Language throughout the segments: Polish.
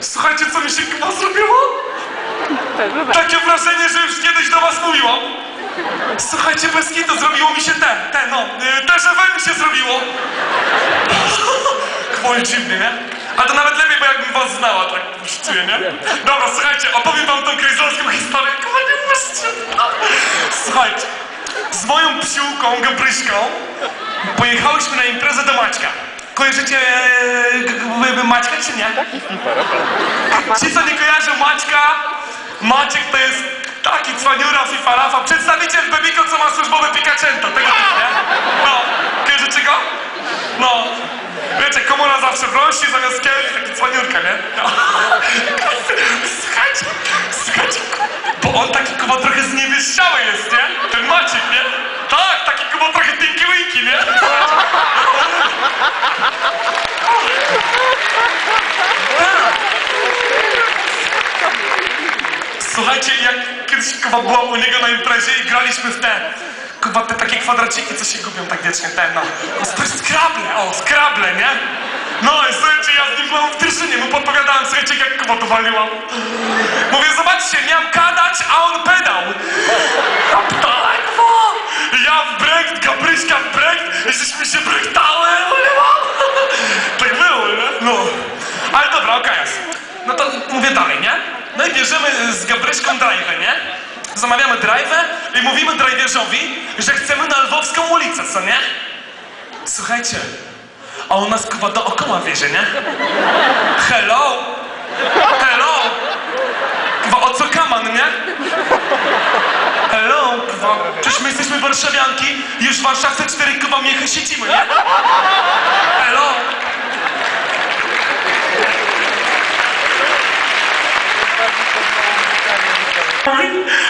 Słuchajcie, co mi się chyba zrobiło? Takie wrażenie, że już kiedyś do was mówiłam. Słuchajcie, bez kitu zrobiło mi się te, te, no, y, te, że we mi się zrobiło. Chwoli dziwnie, nie? Ale to nawet lepiej, bo jakbym was znała, tak czuję, nie? Dobra, słuchajcie, opowiem wam tą krajzowską historię, chyba nie. Słuchajcie, z moją psiłką, Gabryśką, pojechałyśmy na imprezę do Maćka. Kojarzycie e, Maćka, czy nie? Ci, co nie kojarzą Maćka, Maciek to jest taki cwaniura fifarafa, przedstawiciel Bebiko, co ma służbowe Pikacento, tego nie? No, kojarzycie go? No, wiecie, komuna zawsze prosi, zamiast kielich taki cwaniurka, nie? No. Słuchajcie, słuchajcie, bo on taki kuba trochę zniewieściały jest, nie? Ten Maciek, nie? Tak, taki kuba trochę tinky winky, nie? Słuchajcie, jak kiedyś chyba byłam u niego na imprezie i graliśmy w te, chyba te takie kwadraciki, co się gubią tak wiecznie, te no. To jest skrable, o, skrable, nie? No i słuchajcie, ja z nim byłem w drużynie, mu podpowiadałem, słuchajcie, jak chyba to waliłam. Mówię, zobaczcie, miałem Gabryśką drive'ę, nie? Zamawiamy drive'ę i mówimy driverzowi, że chcemy na Lwowską ulicę, co nie? Słuchajcie, a on nas chyba dookoła wiezie, nie? Hello? Hello? Chyba o co kaman, nie? Hello? Chyba, przecież my jesteśmy warszawianki już w Warszawce cztery chyba miechy siedzimy, nie? Hello?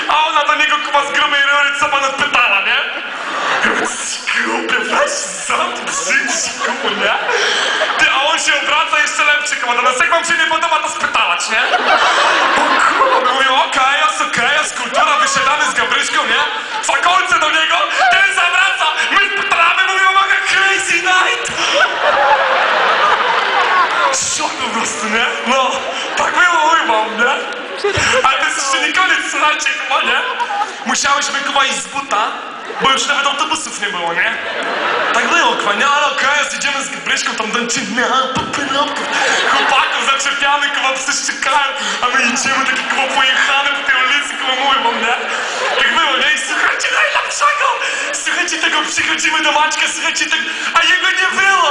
A kupa z grubej rury, co pan odpytała, nie? Głupie, weź kupu, nie? Ty, a on się obraca jeszcze lepszy, kupa, natomiast jak wam się nie podoba, to spytać, nie? O kurwa, mówią, okej, jest okej, jest kultura, wysiadamy z Gabryśką, nie? Za kolce do niego, ten zawraca, my spytamy, mówią, mogę crazy night! Szok po prostu, nie? No, tak było, mówię wam, nie? Ale to jest jeszcze nie słuchajcie, chyba, nie? Musiałyśmy chyba z buta, bo już nawet autobusów nie było, nie? Tak było, chyba, nie? Ale okej, okay, idziemy z Gabryśką, tam dęczyna, papyrapy. Chłopaków zaczepiamy, chyba psy szczekają, a my idziemy taki chyba pojechany w tej ulicy, chyba mówię wam, nie? Tak było, nie? I słuchajcie, najlepszego! Słuchajcie, tego przychodzimy do Maćka, słuchajcie, tego, a jego nie było!